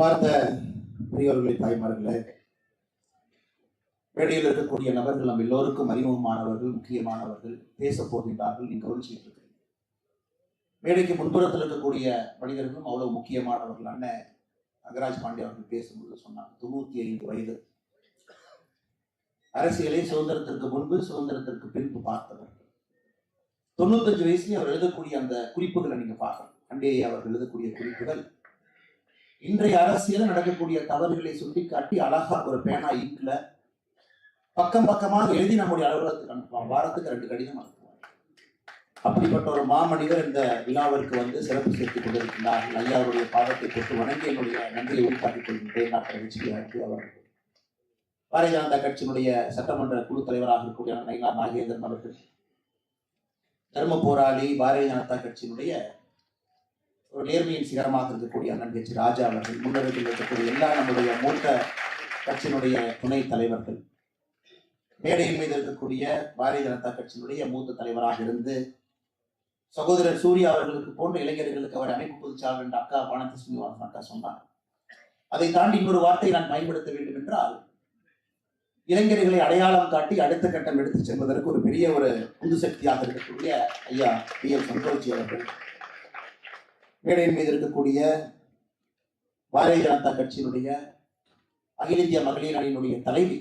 பார்த்த பெரியவர்களே தாய்மார்களே மேடையில் இருக்கக்கூடிய நபர்கள் நம்ம எல்லோருக்கும் அறிமுகமானவர்கள் முக்கியமானவர்கள் பேச போகின்றார்கள் நீங்கள் கவனிச்சுட்டு மேடைக்கு முன்புறத்தில் இருக்கக்கூடிய மனிதர்களும் அவ்வளவு முக்கியமானவர்கள் அண்ணன் அகராஜ் பாண்டே அவர்கள் பேசும்போது சொன்னாங்க தொண்ணூத்தி ஐந்து வயது. அரசியலை சுதந்திரத்திற்கு முன்பு சுதந்திரத்திற்கு பின்பு பார்த்தவர். தொண்ணூத்தஞ்சு வயசுலயே அவர் எழுதக்கூடிய அந்த குறிப்புகளை நீங்க பார்க்கணும். அண்டே அவர்கள் எழுதக்கூடிய குறிப்புகள் இன்றைய அரசியல் நடக்கக்கூடிய தவறுகளை சுட்டிக்காட்டி அழகா ஒரு பேனா இங்க்ல பக்கம் பக்கமாக எழுதி நம்முடைய அலுவலகத்துக்கு அனுப்புவான் வாரத்துக்கு ரெண்டு கடிதம் அனுப்புவாங்க. அப்படிப்பட்ட ஒரு மாமனிதர் இந்த விழாவிற்கு வந்து சிறப்பு சேர்த்துக் கொண்டிருக்கின்றார்கள் ஐயா அவருடைய பாதத்தை போட்டு வணங்கி என்னுடைய நன்றியை உள்காட்டிக் கொள்கின்றேன். டாக்டர் ஹெச்பி அவர் பாரதிய ஜனதா கட்சியினுடைய சட்டமன்ற குழு தலைவராக இருக்கக்கூடிய நயினார் நாகேந்திரன் அவர்கள். தர்ம போராளி பாரதிய ஜனதா கட்சியினுடைய ஒரு நேர்மையின் சிகரமாக இருக்கக்கூடிய அண்ணன் கட்சி ராஜா அவர்கள் முன்னெடுப்பில் இருக்கக்கூடிய எல்லா நம்முடைய மூத்த கட்சியினுடைய துணைத் தலைவர்கள். மேடையின் மீது இருக்கக்கூடிய பாரதிய ஜனதா கட்சியினுடைய மூத்த தலைவராக இருந்து சகோதரர் சூர்யா அவர்களுக்கு போன்ற இளைஞர்களுக்கு அவர் அமைப்பு பொதுச்சாளர் என்ற அக்கா வானதி ஸ்ரீனிவாசன் அக்கா சொன்னார். அதை தாண்டி இன்னொரு வார்த்தையை நான் பயன்படுத்த வேண்டும் என்றால் இளைஞர்களை அடையாளம் காட்டி அடுத்த கட்டம் எடுத்து செல்வதற்கு ஒரு பெரிய ஒரு உந்து சக்தியாக இருக்கக்கூடிய ஐயா பி எல் சந்தோஷி அவர்கள் மேடையின் மீது இருக்கக்கூடிய பாரதிய ஜனதா கட்சியினுடைய அகில இந்திய மகளிர் அணியினுடைய தலைவி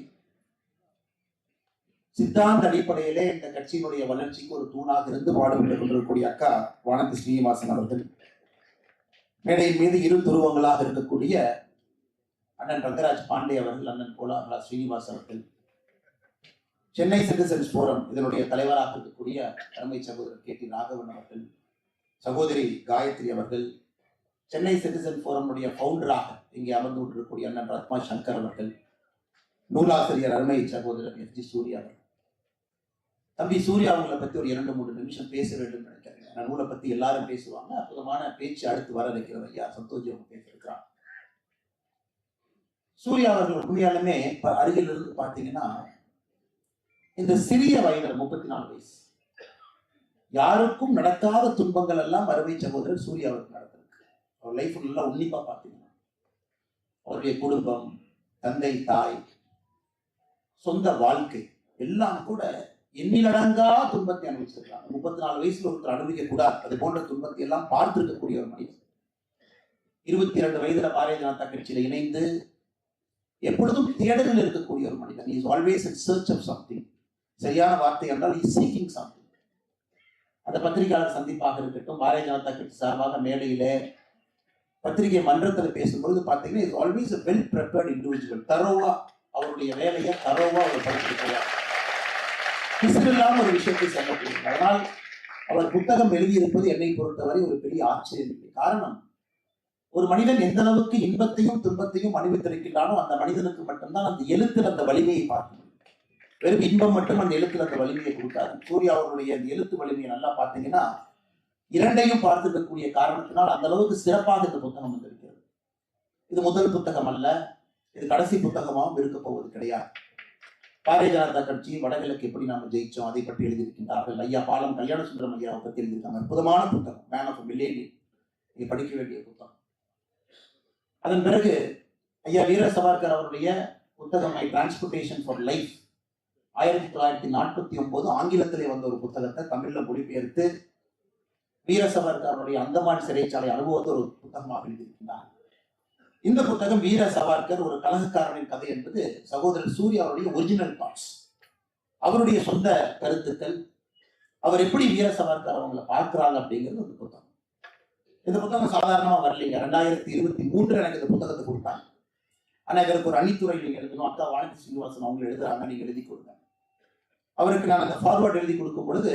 சித்தாந்த அடிப்படையிலே இந்த கட்சியினுடைய வளர்ச்சிக்கு ஒரு தூணாக இருந்து பாடுபட்டுக் கொண்டிருக்கக்கூடிய அக்கா வானதி ஸ்ரீனிவாசன் அவர்கள். மேடையின் மீது இரு துருவங்களாக இருக்கக்கூடிய அண்ணன் ரங்கராஜ் பாண்டே அவர்கள் அண்ணன் கோலாகலா ஸ்ரீனிவாஸ் அவர்கள். சென்னை சிட்டிசன்ஸ் போரம் இதனுடைய தலைவராக இருக்கக்கூடிய அருமை சகோதரர் கே டி ராகவன் அவர்கள். சகோதரி காயத்ரி அவர்கள் சென்னை சிட்டிசன் ஃபோரமுடைய ஃபவுண்டராக இங்கே அமர்ந்து கொண்டிருக்கக்கூடிய அண்ணன் ரத்மா சங்கர் அவர்கள் நூலாசிரியர் அருமை சகோதரர் எஸ் ஜி சூர்யா அவர்கள். தம்பி சூர்யா அவங்களை பற்றி ஒரு இரண்டு மூன்று நிமிஷம் பேச வேண்டும் நினைக்கிறேன். நான் நூலை பற்றி எல்லாரும் பேசுவாங்க. அற்புதமான பேச்சு அடுத்து வர இருக்கிறது ஐயா. சந்தோஷி அவங்க பேசியிருக்கிறான் சூர்யா அவர்கள் உண்மையாலுமே இப்போ அருகில் இருந்து பார்த்தீங்கன்னா இந்த சிறிய வயதில் முப்பத்தி நாலு வயசு யாருக்கும் நடக்காத துன்பங்கள் எல்லாம் அருமை சகோதரர் சூர்யாவுக்கு நடந்திருக்கு அவர் லைஃப் நல்லா உன்னிப்பா பார்த்தீங்கன்னா அவருடைய குடும்பம் தந்தை தாய் சொந்த வாழ்க்கை எல்லாம் கூட எண்ணிலடங்கா துன்பத்தை அனுபவிச்சிருக்காங்க முப்பத்தி நாலு வயசுல ஒருத்தர் அனுபவிக்க கூடாது. அது போன்ற துன்பத்தை எல்லாம் பார்த்திருக்கக்கூடிய ஒரு மனிதன் இருபத்தி இரண்டு வயதுல பாரதிய ஜனதா கட்சியில இணைந்து எப்பொழுதும் தேடலில் இருக்கக்கூடிய ஒரு மனிதன். Is always in search of something சரியான வார்த்தை என்றால் இஸ் சீக்கிங் சம்திங் அந்த பத்திரிகையாளர் சந்திப்பாக இருக்கட்டும் பாரதிய ஜனதா கட்சி சார்பாக மேடையிலே பத்திரிகை மன்றத்தில் பேசும்பொழுது பார்த்தீங்கன்னா is always well prepared individual தரோவா அவருடைய வேலையை தரோவா அவர் படிச்சிருக்கிறார் பிசிறில்லாம ஒரு விஷயத்தை சொல்லக்கூடிய அதனால் அவர் புத்தகம் எழுதியிருப்பது என்னை பொறுத்தவரை ஒரு பெரிய ஆச்சரியம். காரணம் ஒரு மனிதன் எந்த அளவுக்கு இன்பத்தையும் துன்பத்தையும் அனுபவித்திருக்கின்றானோ அந்த மனிதனுக்கு மட்டும்தான் அந்த எழுத்தில் அந்த வலிமையை பார்க்க வெறும் இன்பம் மட்டும் அந்த எழுத்துல அந்த வலிமையை கொடுக்காது. சூர்யா அவருடைய அந்த எழுத்து வலிமையை நல்லா பார்த்தீங்கன்னா இரண்டையும் பார்த்துக்கக்கூடிய காரணத்தினால் அந்த அளவுக்கு சிறப்பாக இந்த புத்தகம் வந்திருக்கிறது. இது முதல் புத்தகம் அல்ல இது கடைசி புத்தகமாகவும் இருக்க போவது கிடையாது. பாரதிய ஜனதா கட்சி வடகிழக்கு எப்படி நாம ஜெயிச்சோம் அதை பற்றி எழுதியிருக்கின்றார்கள். ஐயா பாலம் கல்யாண சுந்தரம் ஐயாவை பற்றி எழுதியிருக்காங்க. அற்புதமான புத்தகம் மேன் ஆஃப் மில்லேனியம் நீங்க படிக்க வேண்டிய புத்தகம். அதன் பிறகு ஐயா வீர சவார்கர் அவருடைய புத்தகம் மை டிரான்ஸ்போர்டேஷன் ஃபார் லைஃப் ஆயிரத்தி தொள்ளாயிரத்தி நாற்பத்தி ஒன்பது ஆங்கிலத்திலே வந்த ஒரு புத்தகத்தை தமிழ்ல மொழிபெயர்த்து வீர அந்தமான் சிறைச்சாலை அனுபவத்தை ஒரு புத்தகமாக எழுதியிருக்கின்றார். இந்த புத்தகம் வீர சவார்கர் ஒரு கலகக்காரனின் கதை என்பது சகோதரர் சூர்யா அவருடைய ஒரிஜினல் தாட்ஸ் அவருடைய சொந்த கருத்துக்கள் அவர் எப்படி வீர சவார்கர் அவங்களை பார்க்கிறாங்க அப்படிங்கிறது அந்த புத்தகம். இந்த புத்தகம் சாதாரணமாக வரலைங்க. ரெண்டாயிரத்தி இருபத்தி மூன்று எனக்கு இந்த புத்தகத்தை கொடுத்தாங்க. ஆனா இதற்கு ஒரு அணித்துறை நீங்க எழுதணும். அக்கா வானதி சீனிவாசன் அவங்க எழுதுறாங்க நீங்க எழுதி கொடுங்க. அவருக்கு நான் அந்த ஃபார்வர்ட் எழுதி கொடுக்கும் பொழுது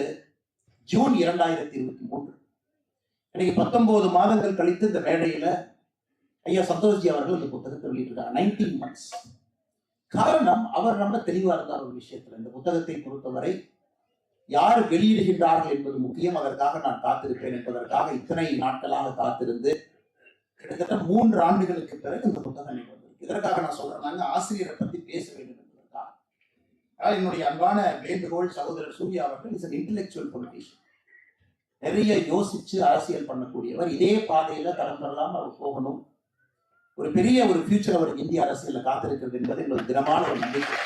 ஜூன் இரண்டாயிரத்தி இருபத்தி மூன்று இன்னைக்கு பத்தொன்பது மாதங்கள் கழித்து இந்த மேடையில ஐயா சந்தோஷ்ஜி அவர்கள் இந்த புத்தகத்தை வெளியிட்டிருக்காங்க. நைன்டீன் மந்த்ஸ் காரணம் அவர் ரொம்ப தெளிவாக இருந்தார் ஒரு விஷயத்துல. இந்த புத்தகத்தை பொறுத்தவரை யார் வெளியிடுகின்றார்கள் என்பது முக்கியம். அதற்காக நான் காத்திருப்பேன் என்பதற்காக இத்தனை நாட்களாக காத்திருந்து கிட்டத்தட்ட மூன்று ஆண்டுகளுக்கு பிறகு இந்த புத்தகம் எதற்காக இதற்காக நான் சொல்றேன். ஆசிரியரை பத்தி பேச வேண்டும் என்பதற்காக. அதாவது என்னுடைய அன்பான வேண்டுகோள் சகோதரர் சூர்யா அவர்கள் இஸ் இன்டலெக்சுவல் பொலிட்டிஷியன் நிறைய யோசிச்சு அரசியல் பண்ணக்கூடியவர். இதே பாதையில தரம் பெறலாம் அவர் போகணும். ஒரு பெரிய ஒரு ஃபியூச்சர் அவருக்கு இந்திய அரசியல காத்திருக்கிறது என்பது என்னோட தினமான ஒரு நம்பிக்கை.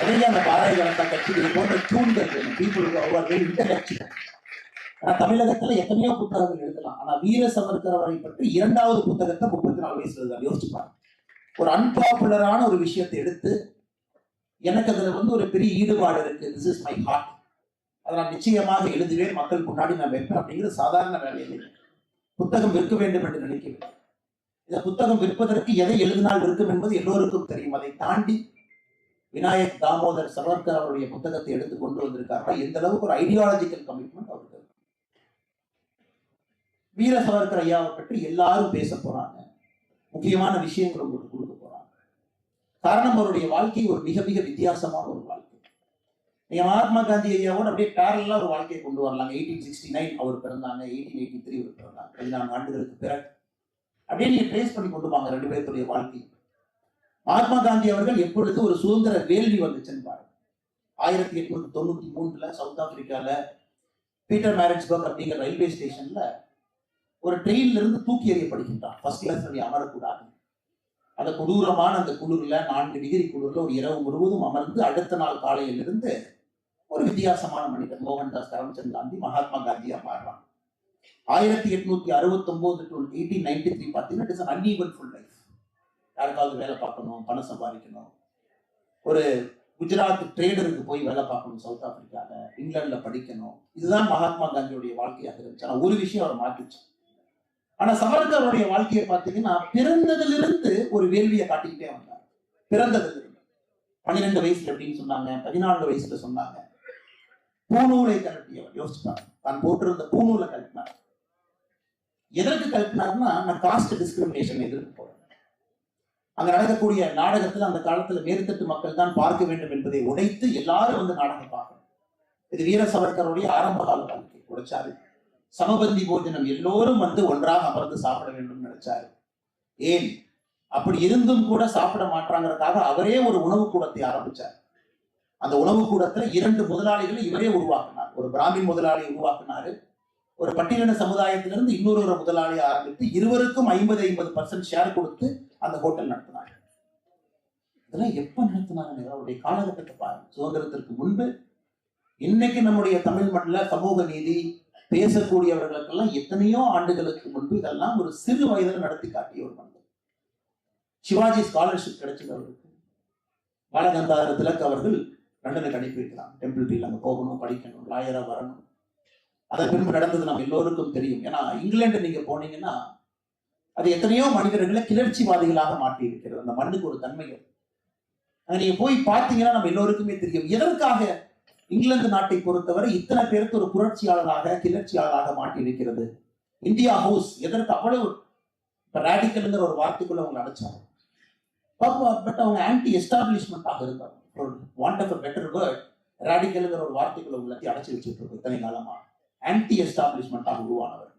நிறைய அந்த பாரதிய ஜனதா கட்சி இது போன்ற தூண்கள் பீப்புளுக்கு இன்டலெக்சுவல் ஆனால் தமிழகத்துல எத்தனையோ புத்தகங்கள் எழுதலாம். ஆனா வீர சவர்கர் அவரை பற்றி இரண்டாவது புத்தகத்தை முப்பத்தி நாலு வயசுல எழுதாரு யோசிச்சு பாருங்க ஒரு அன்பாப்புலரான ஒரு விஷயத்தை எடுத்து எனக்கு அதுல வந்து ஒரு பெரிய ஈடுபாடு இருக்கு. திஸ் இஸ் மை ஹார்ட் அதை நான் நிச்சயமாக எழுதுவேன். மக்கள் முன்னாடி நான் வைப்பேன் அப்படிங்கிறது சாதாரண வேலையில். புத்தகம் விற்க வேண்டும் என்று நினைக்கிறேன் இந்த புத்தகம் விற்பதற்கு எதை எழுதினால் விற்கும் என்பது எல்லோருக்கும் தெரியும். அதை தாண்டி விநாயக் தாமோதர் சவர்கர் அவருடைய புத்தகத்தை எடுத்து கொண்டு வந்திருக்கார்கள் எந்த அளவுக்கு ஒரு ஐடியாலஜிக்கல் கமிட்மெண்ட் அவருக்கு. வீர சவர்கர் ஐயாவை பற்றி எல்லாரும் பேச போறாங்க. முக்கியமான விஷயங்கள் உங்களுக்கு கொடுக்க போறாங்க. காரணம் அவருடைய வாழ்க்கை ஒரு மிக மிக வித்தியாசமான ஒரு வாழ்க்கை. நீங்க மகாத்மா காந்தி ஐயாவோட அப்படியே பேரலாம் ஒரு வாழ்க்கையை கொண்டு வரலாங்க. எயிட்டீன் சிக்ஸ்டி நைன் அவர் பிறந்தாங்க எயிட்டீன் எயிட்டி த்ரீ அவர் பிறந்தாங்க. பதினான்கு ஆண்டுகளுக்கு பிறகு. அப்படியே நீங்க ட்ரேஸ் பண்ணி கொண்டு வாங்க ரெண்டு பேருடைய வாழ்க்கை. மகாத்மா காந்தி அவர்கள் எப்பொழுது ஒரு சுதந்திர வேள்வி வந்துச்சுன்னு பாருங்க ஆயிரத்தி எட்நூத்தி தொண்ணூத்தி மூணுல சவுத் ஆப்பிரிக்கால பீட்டர் மேரேஜ்பர்க் அப்படிங்கிற ரயில்வே ஸ்டேஷன்ல ஒரு ட்ரெயின்ல இருந்து தூக்கி எறியப்படுகின்றான். ஃபர்ஸ்ட் கிளாஸ் அப்படி அமரக்கூடாது. அந்த கொடூரமான அந்த குளிர்ல நான்கு டிகிரி குளிர்ல ஒரு இரவு முழுவதும் அமர்ந்து அடுத்த நாள் காலையிலிருந்து ஒரு வித்தியாசமான மனிதன் மோகன்தாஸ் கரம்சந்த் காந்தி மகாத்மா காந்தியா மாறுறான் ஆயிரத்தி எட்நூத்தி அறுபத்தி ஒன்பது டு எயிட்டீன் நைன்டி த்ரீ பார்த்தீங்கன்னா இட்ஸ் அன்ஈவன்ஃபுல் லைஃப் யாருக்காவது வேலை பார்க்கணும் பணம் சம்பாதிக்கணும். ஒரு குஜராத் ட்ரேடருக்கு போய் வேலை பார்க்கணும் சவுத் ஆப்பிரிக்காவில் இங்கிலாண்டில் படிக்கணும். இதுதான் மகாத்மா காந்தியுடைய வாழ்க்கையாக இருந்துச்சு. ஆனால் ஒரு விஷயம் அவர் மாற்றிச்சு. ஆனா சவர்கருடைய வாழ்க்கையை பார்த்தீங்கன்னா பிறந்ததிலிருந்து ஒரு வேள்வியை காட்டிக்கிட்டே வந்தார். பிறந்ததிலிருந்து. பன்னிரெண்டு வயசுல எப்படின்னு சொன்னாங்க பதினான்கு வயசுல சொன்னாங்க. பூநூலை கழட்டியவர் யோசிச்சார் தான் போட்டிருந்த பூநூலை கழட்டினார். எதற்கு கழட்டினார்னா நான் காஸ்ட் டிஸ்கிரிமினேஷன் எதிர்த்து போறேன் அங்க நடக்கக்கூடிய நாடகத்தில் அந்த காலத்துல மேற்தட்டு மக்கள் தான் பார்க்க வேண்டும் என்பதை உடைத்து எல்லாரும் வந்து நாடகம் பார்க்கணும். இது வீர சவர்கருடைய ஆரம்ப கால வாழ்க்கை உடைச்சாரு. சமபந்தி போஜனம் எல்லோரும் வந்து ஒன்றாக அமர்ந்து சாப்பிட வேண்டும் நினைச்சாரு. ஏன்? அப்படி இருந்தும் கூட சாப்பிட மாட்டாங்கிறதுக்காக அவரே ஒரு உணவு கூடத்தை ஆரம்பிச்சார். அந்த உணவு கூடத்துல இரண்டு முதலாளிகளை இவரே உருவாக்கினார். ஒரு பிராமின் முதலாளி உருவாக்கினாரு. ஒரு பட்டியலின சமுதாயத்திலிருந்து இன்னொரு ஒரு முதலாளியை ஆரம்பித்து இருவருக்கும் ஐம்பது ஐம்பது பர்சன்ட் ஷேர் கொடுத்து அந்த ஹோட்டல் நடத்தினாங்க இதெல்லாம் எப்ப நடத்தினாங்க அவருடைய காலகட்டத்தை பாருங்க. சுதந்திரத்திற்கு முன்பு இன்னைக்கு நம்முடைய தமிழ் மண்ணில் சமூக நீதி பேசக்கூடியவர்களுக்கெல்லாம் எத்தனையோ ஆண்டுகளுக்கு முன்பு இதெல்லாம் ஒரு சிறு வயதில் நடத்தி காட்டிய ஒரு மனிதன் சிவாஜி ஸ்காலர்ஷிப் கிடைச்சது அவருக்கு. பாலகந்தாதர திலக் அவர்கள் லண்டனுக்கு அனுப்பி டெம்பிள் அங்கே போகணும் படிக்கணும் லாயரா வரணும். அதன் பின்பு நடந்தது நம்ம எல்லோருக்கும் தெரியும். ஏன்னா இங்கிலாந்து நீங்க போனீங்கன்னா அது எத்தனையோ மனிதர்களை கிளர்ச்சிவாதிகளாக மாற்றி இருக்கிறது அந்த மண்ணுக்கு ஒரு தன்மை அதை நீங்க போய் பார்த்தீங்கன்னா நம்ம எல்லோருக்குமே தெரியும். எதற்காக இங்கிலாந்து நாட்டை பொறுத்தவரை இத்தனை பேருக்கு ஒரு புரட்சியாளராக கிளர்ச்சியாளராக மாட்டி இருக்கிறது இந்தியா ஹவுஸ் எதற்கு அவ்வளவு ரேடிக்கல்ங்கிற ஒரு வார்த்தைக்குள்ள அவங்க அடைச்சாங்க. பட் அவங்க ஆன்டி எஸ்டாப்ளிஷ்மெண்ட்டாக இருந்தாங்க வாண்ட் ஆஃப் பெட்டர் வேர்ட் ரேடிக்கல்ங்கிற ஒரு வார்த்தைக்குள்ள உள்ளத்தையும் அடைச்சி வச்சுட்டு இருக்கோம் இத்தனை காலமா. ஆன்டி எஸ்டாப்ளிஷ்மெண்ட்டாக உருவானவர்.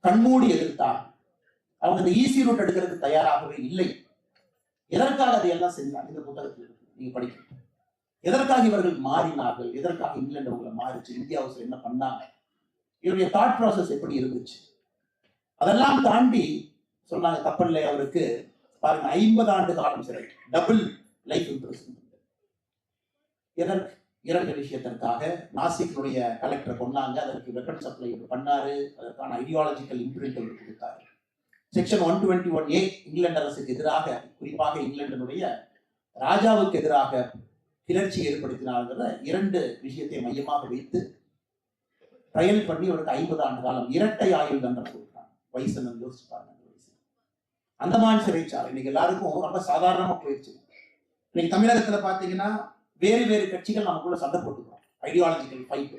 கண்மூடி எதிர்த்தார். அவங்க இந்த ஈஸி ரூட் எடுக்கிறதுக்கு தயாராகவே இல்லை. எதற்காக அதையெல்லாம் செஞ்சாங்க? இந்த புத்தகத்தில் நீங்க படிக்கணும் எதற்காக இவர்கள் மாறினார்கள்? எதற்காக இங்கிலாந்து அவங்களை மாறிச்சு? இந்தியா ஹவுஸ்ல என்ன பண்ணாங்க? இவருடைய தாட் ப்ராசஸ் எப்படி இருந்துச்சு? அதெல்லாம் தாண்டி சொன்னாங்க கப்பல்ல அவருக்கு பாருங்க ஐம்பது ஆண்டு காலம் சிறை டபுள் லைஃப் இம்ப்ரெஸ்மெண்ட் எதற்கு இரண்டு விஷயத்திற்காக நாசிக்கினுடைய கலெக்டரை கொண்டாங்க அதற்கு வெப்பன் சப்ளை பண்ணாரு. அதற்கான ஐடியாலஜிக்கல் இம்ப்ரிண்ட் அவர் கொடுத்தாரு. Section one twenty one A England அரசுக்கு எதிராக குறிப்பாக இங்கிலாந்தினுடைய ராஜாவுக்கு எதிராக கிளர்ச்சி ஏற்படுத்தினார்கிற இரண்டு விஷயத்தை மையமாக வைத்து ட்ரையல் பண்ணி அவருக்கு ஐம்பது ஆண்டு காலம் இரட்டை ஆயுள் தண்டனை கொடுத்தாங்க வயசு யோசிச்சு பாருங்க அந்த வயசு. அந்தமான் சிறைச்சாலை இன்னைக்கு எல்லாருக்கும் ரொம்ப சாதாரணமா போயிடுச்சு இன்னைக்கு தமிழகத்துல பாத்தீங்கன்னா வேறு வேறு கட்சிகள் நமக்குள்ள சண்டை போட்டுக்கிறோம். ஐடியாலஜிக்கல் ஃபைட்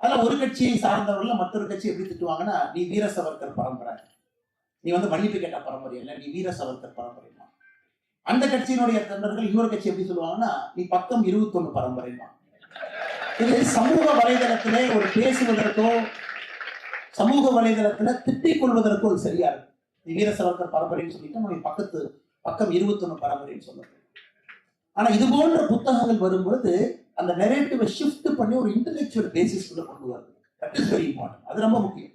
அதுல ஒரு கட்சியை சார்ந்தவர்கள் மற்றொரு கட்சி எப்படி திட்டுவாங்கன்னா நீ வீர சவர்கர் பரம்பரை. நீ வந்து மன்னிப்பு கேட்ட பரம்பரை இல்லை நீ வீர சவர்கர் பரம்பரை அந்த கட்சியினுடைய தொண்டர்கள் இன்னொரு கட்சி எப்படி சொல்லுவாங்கன்னா நீ பக்கம் இருபத்தொன்னு பரம்பரை இது சமூக வலைதளத்திலே ஒரு பேசுவதற்கோ சமூக வலைதளத்துல திட்டிக் கொள்வதற்கோ அது சரியா இருக்கு. நீ வீர சவர்கர் பரம்பரைன்னு சொல்லிட்டு நம்ம பக்கத்து பக்கம் இருபத்தொன்னு பரம்பரைன்னு சொல்லுறது ஆனா இது போன்ற புத்தகங்கள் வரும்பொழுது அந்த நெரேட்டிவை ஷிஃப்ட் பண்ணி ஒரு இன்டெலெக்சுவல் பேசிஸ் கொண்டு வருது. தட் இஸ் வெரி இம்பார்ட்டன்ட் அது ரொம்ப முக்கியம்.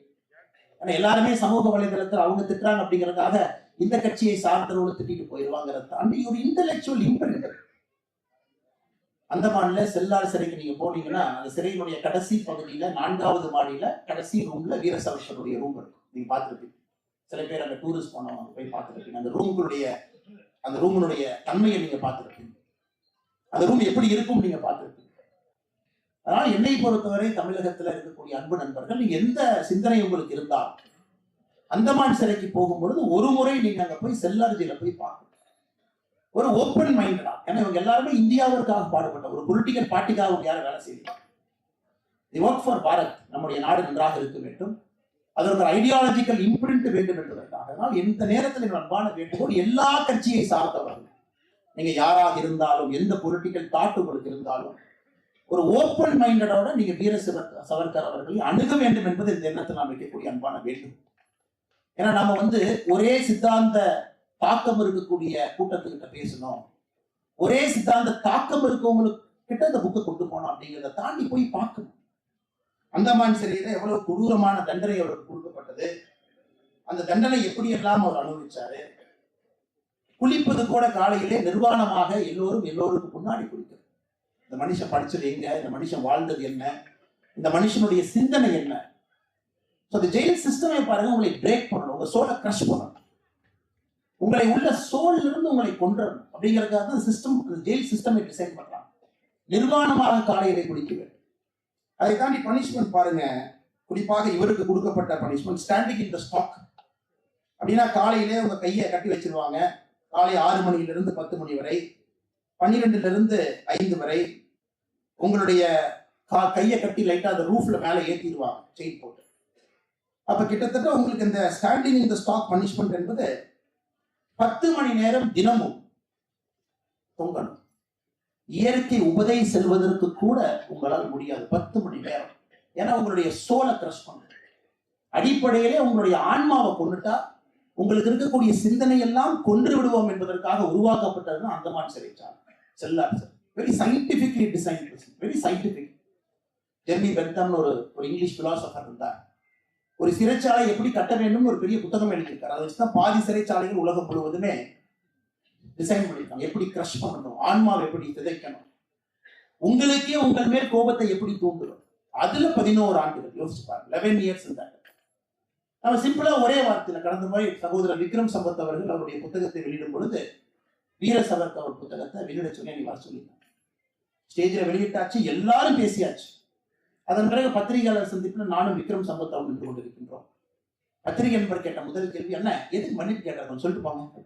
ஆனா எல்லாருமே சமூக வலைதளத்தில் அவங்க திட்டுறாங்க அப்படிங்கறதுக்காக இந்த கட்சியை சார்ந்தவர்கள் திட்டிட்டு போயிடுவாங்கிறத தாண்டி ஒரு இன்டலெக்சுவல் இம்பிரிண்ட் அந்தமான்ல செல்லார் சிறைக்கு நீங்க போனீங்கன்னா அந்த சிறையினுடைய கடைசி பகுதியில நான்காவது மாடியில கடைசி ரூம்ல வீரசவசனுடைய ரூம் இருக்கும் நீங்க பார்த்துருப்பீங்க. சில பேர் அந்த டூரிஸ்ட் போனவங்க போய் பார்த்துருப்பீங்க. அந்த ரூம்களுடைய அந்த ரூமினுடைய தன்மையை நீங்க பார்த்துருப்பீங்க. அந்த ரூம் எப்படி இருக்கும் நீங்க பார்த்துருப்பீங்க. அதனால என்னை பொறுத்தவரை தமிழகத்துல இருக்கக்கூடிய அன்பு நண்பர்கள் நீங்க எந்த சிந்தனை உங்களுக்கு இருந்தால் அந்தமான் சிறைக்கு போகும்பொழுது ஒரு முறை நீங்க அங்க போய் செல்லார்ஜியில போய் பார்க்கணும். ஒரு ஓப்பன் மைண்டடா ஏன்னா இவங்க எல்லாருமே இந்தியாவிற்காக பாடுபட்ட ஒரு பொலிட்டிக்கல் பார்ட்டிக்காக அவங்க யாரும் வேலை செய்யலாம் தி ஒர்க் ஃபார் பாரத் நம்முடைய நாடு நன்றாக இருக்க வேண்டும். அதற்கு ஒரு ஐடியாலஜிக்கல் இம்ப்ரிண்ட் வேண்டும் என்பதற்காக அதனால் எந்த நேரத்தில் எங்கள் அன்பான வேண்டுகோள் எல்லா கட்சியை சார்ந்தவர்கள். நீங்க யாராக இருந்தாலும் எந்த பொலிட்டிக்கல் தாட் உங்களுக்கு இருந்தாலும் ஒரு ஓப்பன் மைண்டடோட நீங்க வீர சிவர் சவர்கர் அவர்களை அணுக வேண்டும் என்பது இந்த எண்ணத்தில் நாம் வைக்கக்கூடிய அன்பான வேண்டும் ஏன்னா நம்ம வந்து ஒரே சித்தாந்த தாக்கம் இருக்கக்கூடிய கூட்டத்துக்கிட்ட பேசணும். ஒரே சித்தாந்த தாக்கம் இருக்கவங்களுக்கு கிட்ட அந்த புக்கை கொண்டு போனோம் அப்படிங்கிறத தாண்டி போய் பார்க்கணும். அந்தமான் சிறையில எவ்வளவு கொடூரமான தண்டனை அவருக்கு கொடுக்கப்பட்டது. அந்த தண்டனை எப்படி எல்லாம் அவர் அனுபவிச்சாரு? குளிப்பது கூட காலையிலே நிர்வாணமாக எல்லோரும் எல்லோருக்கும் முன்னாடி குளிக்கிறது. இந்த மனுஷன் படிச்சது எங்க? இந்த மனுஷன் வாழ்ந்தது என்ன? இந்த மனுஷனுடைய சிந்தனை என்ன? ஸோ அந்த ஜெயில் சிஸ்டமை பாருங்க உங்களை பிரேக் பண்ணணும். உங்க சோலை கிரஷ் பண்ணணும். உங்களை உள்ள சோல்ல இருந்து உங்களை கொன்றணும். அப்படிங்கிறதுக்காக தான் சிஸ்டம் ஜெயில் சிஸ்டமை டிசைன் பண்றாங்க நிர்வாணமாக காலையிலே குடிக்க வேண்டும். அதை தாண்டி பனிஷ்மெண்ட் பாருங்க. குறிப்பாக இவருக்கு கொடுக்கப்பட்ட punishment standing in the stock அப்படின்னா காலையிலே உங்க கையை கட்டி வச்சிருவாங்க. காலை ஆறு மணியிலிருந்து பத்து மணி வரை பன்னிரெண்டுல இருந்து ஐந்து வரை உங்களுடைய கா- கையை கட்டி லைட்டா அந்த ரூஃப்ல மேலே ஏற்றிடுவாங்க செயின் போட்டு. அப்ப கிட்டத்தட்ட உங்களுக்கு இந்த ஸ்டாண்டிங் இந்த ஸ்டாக் பனிஷ்மெண்ட் என்பது பத்து மணி நேரம் தினமும் தொங்கணும். இயற்கை உபதை செல்வதற்கு கூட உங்களால் முடியாது. பத்து மணி நேரம். ஏன்னா உங்களுடைய சோலை கிரஷ் பண்ண அடிப்படையிலே உங்களுடைய ஆன்மாவை கொண்டுட்டா உங்களுக்கு இருக்கக்கூடிய சிந்தனை எல்லாம் கொன்று விடுவோம் என்பதற்காக உருவாக்கப்பட்டதுதான் அந்தமான் சிறைச்சாலை. Cellular sir. Very scientifically design very scientific Jeremy பென்தம்னு ஒரு ஒரு இங்கிலீஷ் பிலாசபர் இருந்தார். ஒரு சிறைச்சாலை எப்படி கட்ட வேண்டும் ஒரு பெரிய புத்தகம் எழுதியிருக்காரு. அதை வச்சுதான் பாதி சிறைச்சாலைகள் உலகம் முழுவதுமே டிசைன் பண்ணியிருக்காங்க. எப்படி கிரஷ் பண்ணணும்? ஆன்மாவை எப்படி சிதைக்கணும்? உங்களுக்கே உங்கள் மேல் கோபத்தை எப்படி தூண்டுவது அதுல பதினோரு ஆண்டுகள். யோசிச்சு பாருங்க. லெவன் இயர்ஸ் இருந்தாங்க நம்ம சிம்பிளா ஒரே வார்த்தையில கடந்த முறை சகோதரர் விக்ரம் சம்பத் அவர்கள் அவருடைய புத்தகத்தை வெளியிடும் பொழுது வீர சவர்க் அவர் புத்தகத்தை வெளியிட சொல்லி நீ சொல்லியிருந்தாங்க ஸ்டேஜில் வெளியிட்டாச்சு. எல்லாரும் பேசியாச்சு. அதன் பிறகு பத்திரிகையாளர் சந்திப்பில் நானும் விக்ரம் சம்பத் அவர்கள் நின்று கொண்டிருக்கின்றோம். பத்திரிகை நண்பர் கேட்ட முதல் கேள்வி என்ன? எதுக்கு மன்னிப்பு கேட்டாங்க சொல்லிட்டு போங்க.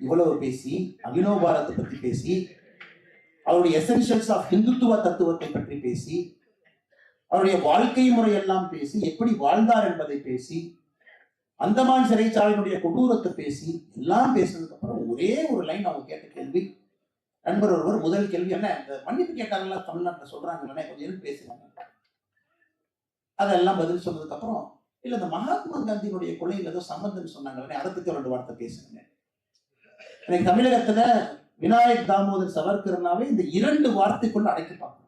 இவ்வளவு பேசி அபினவ பாரத்தை பற்றி பேசி அவருடைய எசென்ஷியல்ஸ் ஆஃப் ஹிந்துத்துவ தத்துவத்தை பற்றி பேசி அவருடைய வாழ்க்கை முறையெல்லாம் பேசி எப்படி வாழ்ந்தார் என்பதை பேசி அந்தமான் சிறைச்சாலையினுடைய கொடூரத்தை பேசி எல்லாம் பேசினதுக்கு அப்புறம் ஒரே ஒரு லைன் அவங்க கேட்ட கேள்வி நண்பர் ஒருவர் முதல் கேள்வி என்ன? இந்த மன்னிப்பு கேட்டாங்களா தமிழ்நாட்டில் சொல்றாங்களே கொஞ்சம் இருந்து பேசுறாங்க அதெல்லாம் பதில் சொன்னதுக்கு அப்புறம் இல்ல இந்த மகாத்மா காந்தியினுடைய கொலையில் ஏதோ சம்பந்தம் சொன்னாங்களே அதை பத்தி ரெண்டு வார்த்தை பேசுங்க எனக்கு தமிழகத்துல விநாயக் தாமோதர் சவர்கர்னாவே இந்த இரண்டு வார்த்தைக்குள்ள அடைக்க பார்க்கணும்.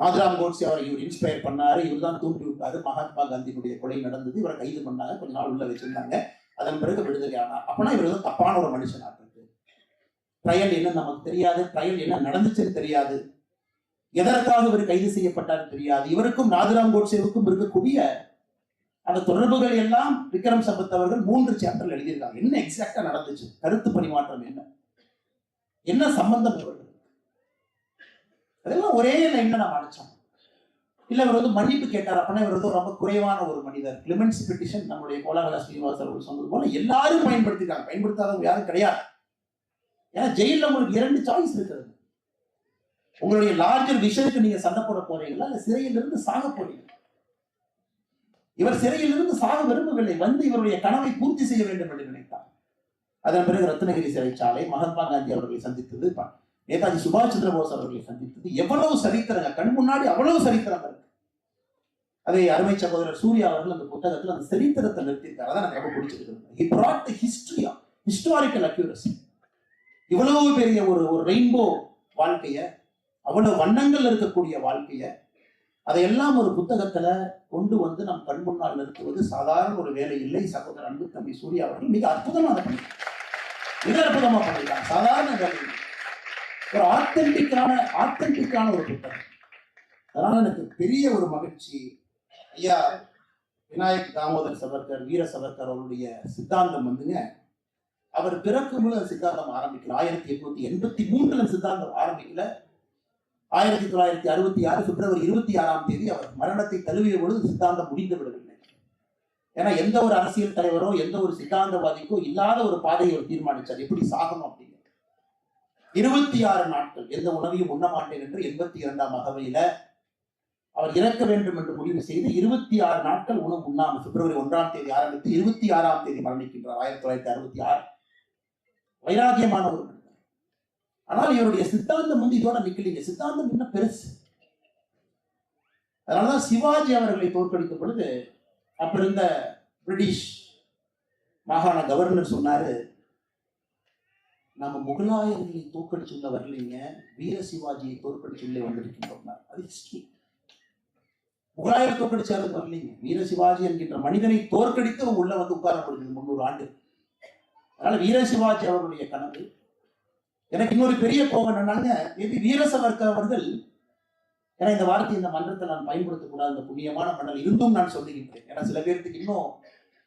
நாதராம் கோட்ஸே அவரை இவர் இன்ஸ்பயர் பண்ணாரு. இவர் தான் தூண்டி விட்டாரு. மகாத்மா காந்தியினுடைய கொலை நடந்தது. இவரை கைது பண்ணாங்க. கொஞ்ச நாள் உள்ள வச்சிருந்தாங்க. அதன் பிறகு விடுதலை ஆனார். அப்பனா இவர் தப்பான ஒரு மனுஷனா ட்ரையல் என்ன நமக்கு தெரியாது ட்ரையல் என்ன நடந்துச்சுன்னு தெரியாது. எதற்காக இவர் கைது செய்யப்பட்டார் தெரியாது. இவருக்கும் நாதுராம் கோட்சேவுக்கும் இருக்கக்கூடிய அந்த தொடர்புகள் எல்லாம் விக்ரம் சம்பத் அவர்கள் மூன்று சாப்டர்ல எழுதியிருக்காங்க. என்ன எக்ஸாக்டா நடந்துச்சு? கருத்து பரிமாற்றம் என்ன? என்ன சம்பந்தம் இவர்கள் அதெல்லாம் ஒரே லைன்ல நாம் அடைச்சோம். இல்ல இவர் வந்து மன்னிப்பு கேட்டார். அப்படின்னா இவர் வந்து ரொம்ப குறைவான ஒரு மனிதர். கிளிமென்சி பெட்டிஷன் நம்முடைய கோலாகலா ஸ்ரீனிவாசர் சொன்னது போல எல்லாரும் பயன்படுத்திருக்காங்க. பயன்படுத்தாதவங்க யாரும் கிடையாது. ஏன்னா ஜெயிலில் உங்களுக்கு இரண்டு சாய்ஸ் இருக்கிறது. உங்களுடைய லார்ஜர் விஷயத்துக்கு நீங்க சண்டை போட போறீங்களா? இல்ல சிறையிலிருந்து சாக போறீங்க இவர் சிறையிலிருந்து சாக விரும்பவில்லை. வந்து இவருடைய கனவை பூர்த்தி செய்ய வேண்டும் என்று நினைத்தார். அதன் பிறகு ரத்னகிரி சிறைச்சாலை மகாத்மா காந்தி அவர்களை சந்தித்தது ப- நேதாஜி சுபாஷ் சந்திர போஸ் அவர்களை சந்தித்தது. எவ்வளவு சரித்திரங்க. கண் முன்னாடி அவ்வளவு சரித்திரம் இருக்கு. அதை அருமை சகோதரர் சூர்யா அவர்கள் அந்த புத்தகத்தில் அந்த சரித்திரத்தை நிறுத்தியிருக்காரு. அதான் எனக்கு ரொம்ப பிடிச்சிருக்கு he brought the history of இவ்வளவு பெரிய ஒரு ஒரு ரெயின்போ வாழ்க்கைய அவ்வளவு வண்ணங்கள் இருக்கக்கூடிய வாழ்க்கைய அதையெல்லாம் ஒரு புத்தகத்துல கொண்டு வந்து நம் கண் முன்னால் நிறுத்துவது சாதாரண ஒரு வேலை இல்லை. சகோதரர் அன்பு தம்பி சூர்யா அவர்கள் மிக அற்புதமா அதை பண்ணிருக்காங்க மிக அற்புதமா பண்ணிருக்காங்க சாதாரண வேலை ஒரு ஆத்தென்டிக்கான ஆத்தென்டிக்கான ஒரு புத்தகம். அதனால எனக்கு பெரிய ஒரு மகிழ்ச்சி. ஐயா விநாயக் தாமோதர் சவர்கர் வீர சவர்கர் அவருடைய சித்தாந்தம் வந்துங்க. அவர் பிறக்கும் பொழுது அந்த சித்தாந்தம் ஆரம்பிக்கல. ஆயிரத்தி எட்நூத்தி எண்பத்தி மூன்றுல சித்தாந்தம் ஆரம்பிக்கல. ஆயிரத்தி தொள்ளாயிரத்தி அறுபத்தி ஆறு பிப்ரவரி இருபத்தி ஆறாம் தேதி அவர் மரணத்தை தழுவிய பொழுது சித்தாந்தம் முடிந்து விடவில்லை ஏன்னா எந்த ஒரு அரசியல் தலைவரோ எந்த ஒரு சித்தாந்தவாதிக்கோ இல்லாத ஒரு பாதையை அவர் தீர்மானிச்சார். எப்படி சாகணும் அப்படின்னு இருபத்தி ஆறு நாட்கள் எந்த உணவையும் உண்ண மாட்டேன் என்று எண்பத்தி இரண்டாம் அகவையில அவர் இறக்க வேண்டும் என்று முடிவு செய்து இருபத்தி ஆறு நாட்கள் உணவு உண்ணாமல் பிப்ரவரி ஒன்றாம் தேதி ஆரம்பித்து இருபத்தி ஆறாம் தேதி மரணிக்கின்றார். ஆயிரத்தி தொள்ளாயிரத்தி அறுபத்தி ஆறு. வைராகியமான ஒரு ஆனால் இவருடைய சித்தாந்தம் வந்து இதோட நிக்கலீங்க. சித்தாந்தம் இன்னும் பெருசு? அதனாலதான் சிவாஜி அவர்களை தோற்கடித்த பொழுது அப்ப இருந்த பிரிட்டிஷ் மாகாண கவர்னர் சொன்னாரு நம்ம முகலாயர்களை தோற்கடிச்சுள்ள வரலீங்க. வீர சிவாஜியை தோற்கடிச்சுள்ளே வந்திருக்கின்றோம். அது ஹிஸ்டரி முகலாயர் தோற்கடிச்சாலும் வரலீங்க. வீர சிவாஜி என்கின்ற மனிதனை தோற்கடித்து உள்ள வந்து உட்காரப்படுகிறது முன்னூறு ஆண்டு. அதனால வீரசிவாஜி அவர்களுடைய அவருடைய கனவு. எனக்கு இன்னொரு பெரிய கோபம் என்னன்னாங்க இது வீரசவர்க்க அவர்கள் ஏன்னா இந்த வார்த்தை இந்த மன்றத்தை நான் பயன்படுத்தக்கூடாது இந்த புண்ணியமான மண்டல் இருந்தும் நான் சொல்லுகின்றேன். ஏன்னா சில பேருக்கு இன்னும்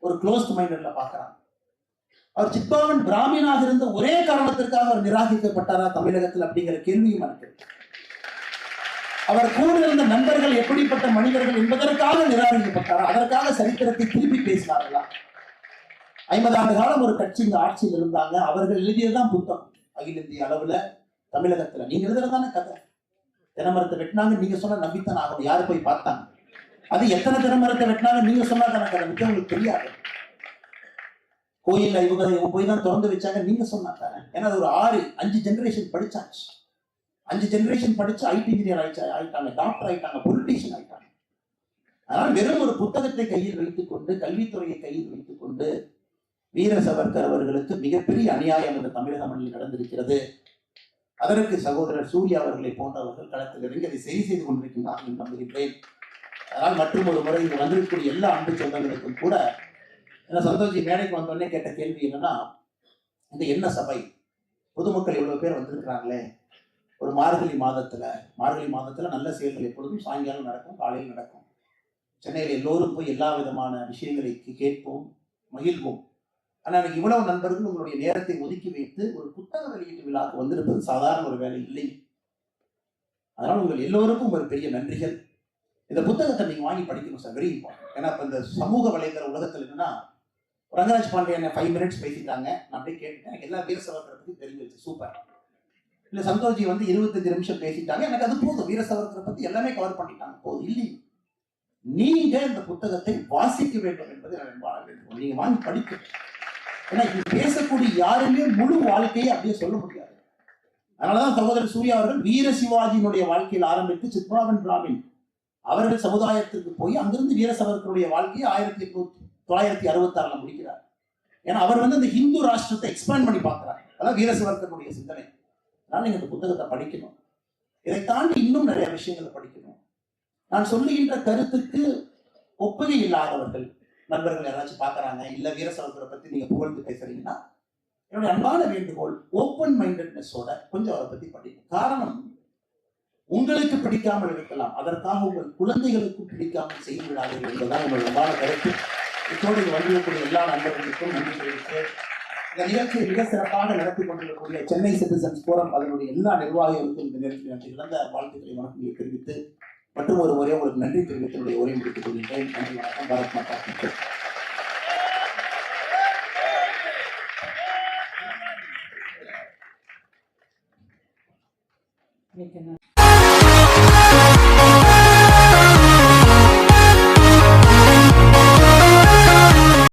ஒரு க்ளோஸ்ட் மைண்டட்ல பாக்குறாங்க அவர் சித்பாவன் பிராமினாக இருந்த ஒரே காரணத்திற்காக அவர் நிராகரிக்கப்பட்டாரா தமிழகத்தில் அப்படிங்கிற கேள்வியும் எனக்கு அவர் கூட இருந்த நண்பர்கள் எப்படிப்பட்ட மனிதர்கள் என்பதற்காக நிராகரிக்கப்பட்டாரா அதற்காக சரித்திரத்தை திருப்பி பேசினார்களா? ஐம்பது ஆண்டு காலம் ஒரு கட்சி இந்த ஆட்சியில் இருந்தாங்க. அவர்கள் எழுதியதுதான் புத்தகம். அகில இந்திய அளவுல தமிழகத்துல. நீங்க எழுதுறதான கதை. தினமரத்தை வெட்டினாங்க நீங்க சொன்ன நம்பித்தான் ஆகணும். யாரு போய் பார்த்தாங்க? அது எத்தனை தினமரத்தை வெட்டினாங்க நீங்க சொன்னாதான கதை. கதை மித்தவங்களுக்கு தெரியாது. கோயில்ல இவங்க இவங்க போய் தான் திறந்து வச்சாங்க நீங்க சொன்னா தானே. ஏன்னா அது ஒரு ஆறு அஞ்சு ஜெனரேஷன் படிச்சாச்சு. அஞ்சு ஜெனரேஷன் படிச்சு ஐடி இன்ஜினியர் ஆயிடுச்சு ஆயிட்டாங்க டாக்டர் ஆயிட்டாங்க பொலிட்டீஷியன் ஆயிட்டாங்க. அதனால் வெறும் ஒரு புத்தகத்தை கையில் வைத்துக் கொண்டு கல்வித்துறையை கையில் வைத்துக் கொண்டு வீர சவர்கர் அவர்களுக்கு மிகப்பெரிய அநியாயம் இந்த தமிழக மண்ணில் நடந்திருக்கிறது. அதற்கு சகோதரர் சூர்யா அவர்களை போன்றவர்கள் களத்தில் இறங்கி அதை சரி செய்து கொண்டிருக்கின்றார்கள் என்று நம்புகின்றேன். அதனால் மற்றும் ஒரு முறை இங்கு வந்திருக்கக்கூடிய எல்லா அன்பு சொந்தங்களுக்கும் கூட என்ன சந்தோஷி மேடைக்கு வந்தோடனே கேட்ட கேள்வி என்னன்னா இந்த என்ன சபை? பொதுமக்கள் இவ்வளவு பேர் வந்திருக்கிறாங்களே? ஒரு மார்கழி மாதத்துல மார்கழி மாதத்துல நல்ல செயல்கள் எப்பொழுதும் சாயங்காலம் நடக்கும் காலையில் நடக்கும். சென்னையில் எல்லோரும் போய் எல்லா விதமான விஷயங்களை கேட்போம் மகிழ்வோம். ஆனால் எனக்கு இவ்வளவு நண்பர்கள் உங்களுடைய நேரத்தை ஒதுக்கி வைத்து ஒரு புத்தக வெளியீட்டு விழாக்கு வந்திருப்பது சாதாரண ஒரு வேலை இல்லை. அதனால் உங்கள் எல்லோருக்கும் ஒரு பெரிய நன்றிகள். இந்த புத்தகத்தை நீங்கள் வாங்கி படிக்கணும் சார் வெரி இம்பார்ட்டன்ட் ஏன்னா இப்போ இந்த சமூக வலைதள உலகத்தில் என்னன்னா ரங்கராஜ் பாண்டியன் ஃபைவ் மினிட்ஸ் பேசிட்டாங்க நான் அப்படியே கேட்டுட்டேன். எனக்கு எல்லா வீர சவர்கரை தெரிஞ்சிருச்சு. சூப்பர் இல்லை சந்தோஷி வந்து இருபத்தஞ்சு நிமிஷம் பேசிட்டாங்க. எனக்கு அது போதும். வீர பற்றி எல்லாமே கவர் பண்ணிட்டாங்க. போதும். இல்லை. நீங்க இந்த புத்தகத்தை வாசிக்க வேண்டும் என்பது நான் வாழ வேண்டும் நீங்க வாங்கி படிக்கணும். ஏன்னா இது பேசக்கூடிய யாருமே முழு வாழ்க்கையை அப்படியே சொல்ல முடியாது. அதனாலதான் சகோதரர் சூர்யா அவர்கள் வீர சிவாஜியினுடைய வாழ்க்கையில் ஆரம்பித்து சித்ராவன் பிராமின் அவர்கள் சமுதாயத்திற்கு போய் அங்கிருந்து வீர சவர்களுடைய வாழ்க்கையை ஆயிரத்தி எட்நூத்தி தொள்ளாயிரத்தி அறுபத்தி ஆறுல முடிக்கிறார். ஏன்னா அவர் வந்து இந்த ஹிந்து ராஷ்டிரத்தை எக்ஸ்பேண்ட் பண்ணி பார்க்கிறார். அதான் வீர சவர்கருடைய சிந்தனை. அதனால நீங்க இந்த புத்தகத்தை படிக்கணும். இதை தாண்டி இன்னும் நிறைய விஷயங்களை படிக்கணும். நான் சொல்லுகின்ற கருத்துக்கு ஒப்புகை இல்லாதவர்கள் நண்பர்கள் யாராச்சும் பார்க்குறாங்க இல்ல வீர சகோதரை பத்தி நீங்க புகழ்ந்து பேசுறீங்கன்னா என்னுடைய அன்பான வேண்டுகோள் ஓப்பன் மைண்டட்னஸோட கொஞ்சம் அதை பத்தி படிக்கும் காரணம் உங்களுக்கு பிடிக்காமல் இருக்கலாம். அதற்காக உங்கள் குழந்தைகளுக்கும் பிடிக்காமல் செய்து விடாதீர்கள் என்பதுதான் உங்கள் அன்பான கருத்து. இத்தோடு இங்கு வந்திருக்கக்கூடிய எல்லா நண்பர்களுக்கும் நன்றி தெரிவித்து இந்த நிகழ்ச்சியை மிக சிறப்பாக நடத்தி கொண்டிருக்கக்கூடிய சென்னை சிட்டிசன்ஸ் போரம் அதனுடைய எல்லா நிர்வாகிகளுக்கும் இந்த நிகழ்ச்சி நன்றி இழந்த வாழ்த்துக்களை வணக்கங்களை தெரிவித்து மற்றும் ஒரு முறை உங்களுக்கு நன்றி தெரிவித்து உரை முடித்துக் கொள்கின்றேன் நன்றி வணக்கம். பாரத் மாதா கி. மிக்க